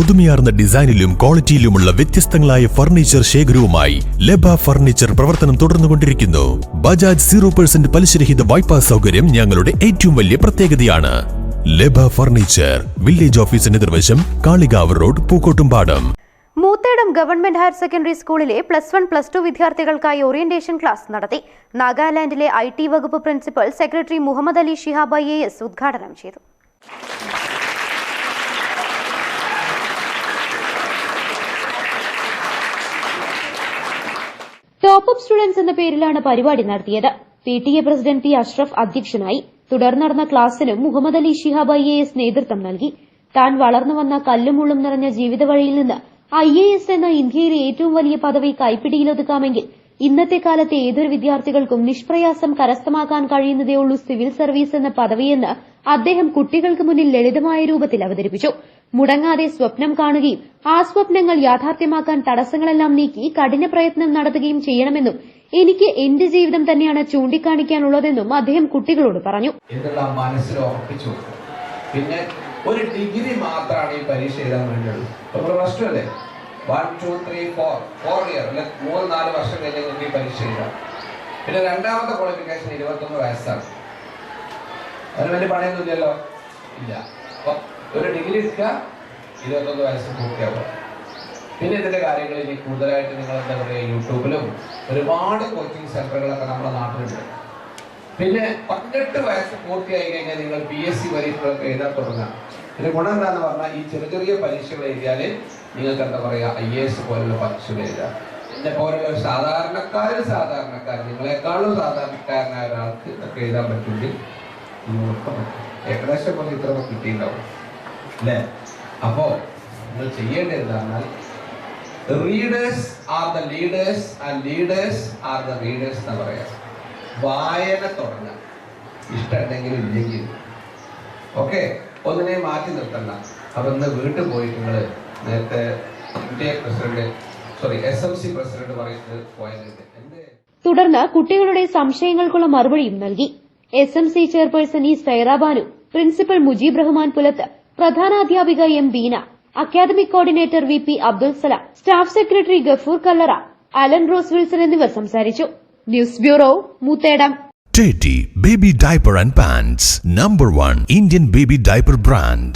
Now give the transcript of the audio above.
പുതുമയാർന്ന ഡിസൈനിലും ക്വാളിറ്റിയിലുമുള്ള വ്യത്യസ്തങ്ങളായ ഫർണിച്ചർ ശേഖരവുമായി ലബ ഫർണിച്ചർ പ്രവർത്തനം തുടർന്നുകൊണ്ടിരിക്കുന്നു. ബജാജ് സീറോ പെർസെന്റ് പലിശരഹിത വായ്പാ സൗകര്യം ഞങ്ങളുടെ ഏറ്റവും വലിയ പ്രത്യേകതയാണ്. ലബ ഫർണിച്ചർ വില്ലേജ് ഓഫീസിന് നിർവശം Kalikavu road Pookkottumpadam. Moothedam government higher secondary സ്കൂളിലെ പ്ലസ് വൺ പ്ലസ് ടു വിദ്യാർത്ഥികൾക്കായി ഓറിയന്റേഷൻ ക്ലാസ് നടത്തി നാഗാലാൻഡിലെ ഐ ടി വകുപ്പ് principal secretary Muhammad Ali Shihab I S ഉദ്ഘാടനം ചെയ്തു. ടോപ്പ് അപ്പ് സ്റ്റുഡൻസ് എന്ന പേരിലാണ് പരിപാടി നടത്തിയത്. P T A president P Ashraf അധ്യക്ഷനായി തുടർന്ന് നടന്ന ക്ലാസ്സിനും Muhammad Ali Shihab I A S നേതൃത്വം നൽകി. താൻ വളർന്നു വന്ന കല്ലും മുള്ളും നിറഞ്ഞ ജീവിത വഴിയിൽ നിന്ന് ഐ എ എസ് എന്ന ഇന്ത്യയിലെ ഏറ്റവും വലിയ പദവി കൈപ്പിടിയിലൊതുക്കാമെങ്കിൽ ഇന്നത്തെ കാലത്തെ ഏതൊരു വിദ്യാർത്ഥികൾക്കും നിഷ്പ്രയാസം കരസ്ഥമാക്കാൻ കഴിയുന്നതേയുള്ളൂ സിവിൽ സർവീസ് എന്ന പദവിയെന്ന് അദ്ദേഹം കുട്ടികൾക്ക് മുന്നിൽ ലളിതമായ രൂപത്തിൽ അവതരിപ്പിച്ചു. മുടങ്ങാതെ സ്വപ്നം കാണുകയും ആ സ്വപ്നങ്ങൾ യാഥാർത്ഥ്യമാക്കാൻ തടസ്സങ്ങളെല്ലാം നീക്കി കഠിന പ്രയത്നം നടത്തുകയും ചെയ്യണമെന്നും എനിക്ക് എന്റെ ജീവിതം തന്നെയാണ് ചൂണ്ടിക്കാണിക്കാനുള്ളതെന്നും അദ്ദേഹം കുട്ടികളോട് പറഞ്ഞു. എന്തെല്ലാം മനസ്സിൽ ഉറപ്പിച്ചു പിന്നെ ഒരു ഡിഗ്രി മാത്രമാണ് ഈ പരീക്ഷ എഴുതാൻ വേണ്ടിയുള്ളൂ. പ്ലസ് ടു അല്ലേ? One two three four four year അല്ലെ? മൂന്ന് നാല് വർഷം കഴിഞ്ഞ് നിങ്ങൾക്ക് ഈ പരീക്ഷ എഴുതാം. പിന്നെ രണ്ടാമത്തെ ക്വാളിഫിക്കേഷൻ ഇരുപത്തൊന്ന് വയസ്സാണ്. അതിന് വലിയ പണിയൊന്നുമില്ലല്ലോ ഇല്ല. അപ്പൊ ഒരു ഡിഗ്രി എടുക്കുക ഇരുപത്തൊന്ന് വയസ്സ് പൂർത്തിയാവുക പിന്നെ ഇതിന്റെ കാര്യങ്ങൾ ഇനി കൂടുതലായിട്ട് നിങ്ങൾ എന്താ പറയുക യൂട്യൂബിലും ഒരുപാട് കോച്ചിങ് സെന്ററുകളൊക്കെ നമ്മുടെ നാട്ടിലുണ്ട്. പിന്നെ പതിനെട്ട് വയസ്സ് പൂർത്തിയായി കഴിഞ്ഞാൽ നിങ്ങൾ പി എസ് സി പരീക്ഷകളൊക്കെ എഴുതാൻ തുടങ്ങാം ഇതിന്റെ ഗുണം എന്താന്ന് പറഞ്ഞാൽ ഈ ചെറിയ ചെറിയ പരീക്ഷകൾ എഴുതിയാൽ നിങ്ങൾക്ക് എന്താ പറയുക ഐ എ എസ് പോലുള്ള പരീക്ഷകൾ എഴുതാം എന്നെ പോലുള്ള ഒരു സാധാരണക്കാർ സാധാരണക്കാർ നിങ്ങളെക്കാളും സാധാരണക്കാരനായ ഒരാൾക്ക് ഇതൊക്കെ എഴുതാൻ പറ്റുമെങ്കിൽ ഏകദേശം പോലെ ഇത്രയൊക്കെ കിട്ടിയിട്ടുണ്ടാവും. അല്ലേ? അപ്പോ നിങ്ങൾ ചെയ്യേണ്ടത് എന്താണ് readers are the leaders and leaders are the readers എന്ന് പറയാം. വായന തുടങ്ങാം ഇഷ്ടമുണ്ടെങ്കിലും ഇല്ലെങ്കിൽ. ഓക്കെ ഒന്നിനെ മാറ്റി നിർത്തണ്ട. അപ്പൊ ഇന്ന് വീട്ടിൽ പോയിട്ട് നിങ്ങൾ നേരത്തെ India president sorry S M C president പറയുന്നത് പോയിന്റ് തുടർന്ന് കുട്ടികളുടെ സംശയങ്ങൾക്കുള്ള മറുപടിയും നൽകി. S M C chairperson E Sairabanu principal Mujeeb Rahman Pulath. പ്രധാനാധ്യാപിക M Beena academic coordinator V P Abdul Salam staff secretary Gafoor Kallara Alan Rose Wilson എന്നിവർ സംസാരിച്ചു. News bureau Moothedam. Teddy Baby Diaper and Pants Number 1 Indian Baby Diaper Brand